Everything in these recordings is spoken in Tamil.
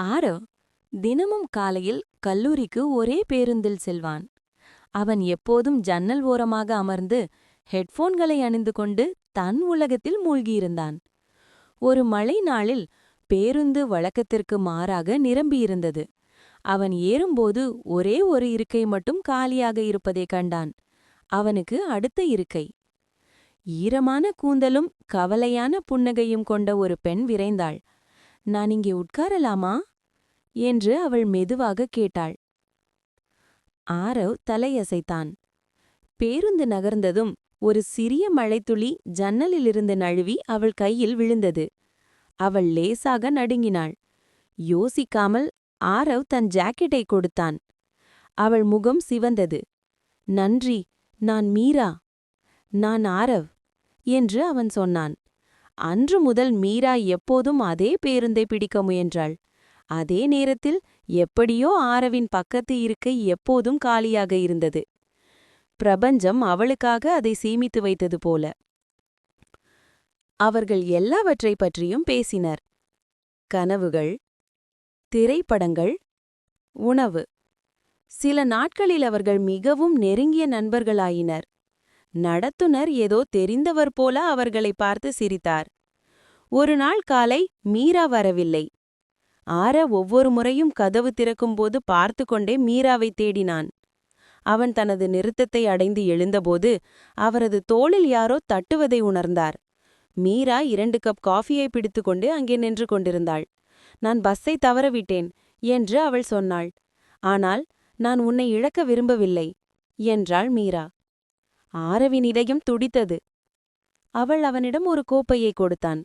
ஆரவ் தினமும் காலையில் கல்லூரிக்கு ஒரே பேருந்தில் செல்வான். அவன் எப்போதும் ஜன்னல் ஓரமாக அமர்ந்து ஹெட்போன்களை அணிந்து கொண்டு தன் உலகத்தில் மூழ்கியிருந்தான். ஒரு மழை நாளில் பேருந்து வழக்கத்திற்கு மாறாக நிரம்பியிருந்தது. அவன் ஏறும்போது ஒரே ஒரு இருக்கை மட்டும் காலியாக இருப்பதைக் கண்டான். அவனுக்கு அடுத்த இருக்கை. ஈரமான கூந்தலும் கவலையான புன்னகையும் கொண்ட ஒரு பெண் விரைந்தாள். நான் இங்கே உட்காரலாமா? என்று அவள் மெதுவாக கேட்டாள். ஆரவ் தலையசைத்தான். பேருந்து நகர்ந்ததும் ஒரு சிறிய மழைத்துளி ஜன்னலிலிருந்து நழுவி அவள் கையில் விழுந்தது. அவள் லேசாக நடுங்கினாள். யோசிக்காமல் ஆரவ் தன் ஜாக்கெட்டை கொடுத்தான். அவள் முகம் சிவந்தது. நன்றி நான் மீரா. நான் ஆரவ் என்று அவன் சொன்னான். அன்று முதல் மீரா எப்போதும் அதே பேருந்தை பிடிக்க முயன்றாள். அதே நேரத்தில் எப்படியோ ஆரவின் பக்கத்து இருக்கை எப்போதும் காலியாக இருந்தது. பிரபஞ்சம் அவளுக்காக அதை சீமித்து வைத்தது போல. அவர்கள் எல்லாவற்றை பற்றியும் பேசினர். கனவுகள் திரைப்படங்கள் உணவு. சில நாட்களில் அவர்கள் மிகவும் நெருங்கிய நண்பர்களாயினர். நடத்துனர் ஏதோ தெரிந்தவர் போல அவர்களை பார்த்து சிரித்தார். ஒரு நாள் காலை மீரா வரவில்லை. ஆர ஒவ்வொரு முறையும் கதவு திறக்கும்போது பார்த்து கொண்டே மீராவை தேடினான். அவன் தனது நிறுத்தத்தை அடைந்து எழுந்தபோது அவரது தோளில் யாரோ தட்டுவதை உணர்ந்தார். மீரா இரண்டு கப் காஃபியை பிடித்துக்கொண்டு அங்கே நின்று கொண்டிருந்தாள். நான் பஸ்ஸை தவறவிட்டேன் என்று அவள் சொன்னாள். ஆனால் நான் உன்னை இழக்க விரும்பவில்லை என்றாள் மீரா. ஆரவின் இதயம் துடித்தது. அவள் அவனிடம் ஒரு கோப்பையை கொடுத்தான்.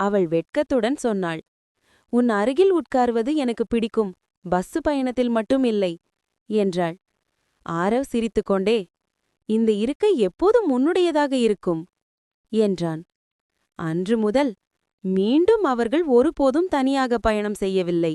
அவள் வெட்கத்துடன் சொன்னாள் உன் அருகில் உட்கார்வது எனக்கு பிடிக்கும் பஸ்ஸு பயணத்தில் மட்டும் இல்லை என்றாள். ஆரவ் சிரித்துக்கொண்டே இந்த இருக்கை எப்போதும் உன்னுடையதாக இருக்கும் என்றான். அன்று முதல் மீண்டும் அவர்கள் ஒருபோதும் தனியாக பயணம் செய்யவில்லை.